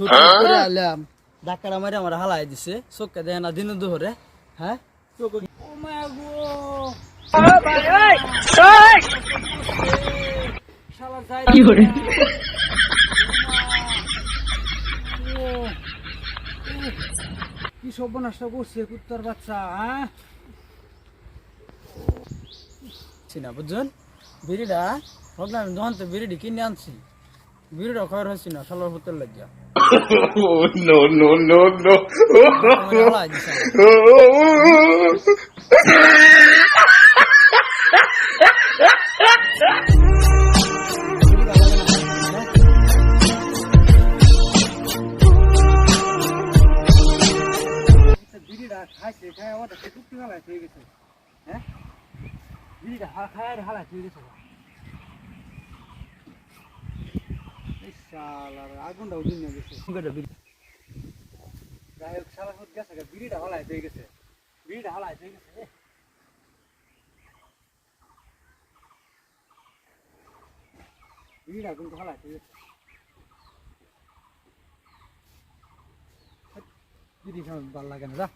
করে আলাম। ডাক্তার আমার আমার হালাই দিছে। দেয় না দিন দুহরে হ্যাঁ? কি করে? কি সর্বনাশটা করছে কুত্তার বাচ্চা হ্যাঁ? না বুঝছেন বিড়িটা ভাবলাম যখন তো বিড়িটি কিনে আনছি। বিড়িটা খবর হচ্ছে না সালোয়ার হতে লাগিয়া no no no! হালাই খাইছে খাই আমার কাছে টুকটি হালাই হয়ে গেছে। হ্যাঁ? বিড়িটা খায় আর হালাই হয়ে গেছে এই শালার আগুনটা উদিন নিয়ে গেছে। যাই হোক শালা গেছে বিড়িটা হালাই হয়ে গেছে। বিড়িটা হালাই গেছে। বিড়িটা কিন্তু হালাই হয়ে গেছে। বিড়ি খাওয়া ভালো লাগে না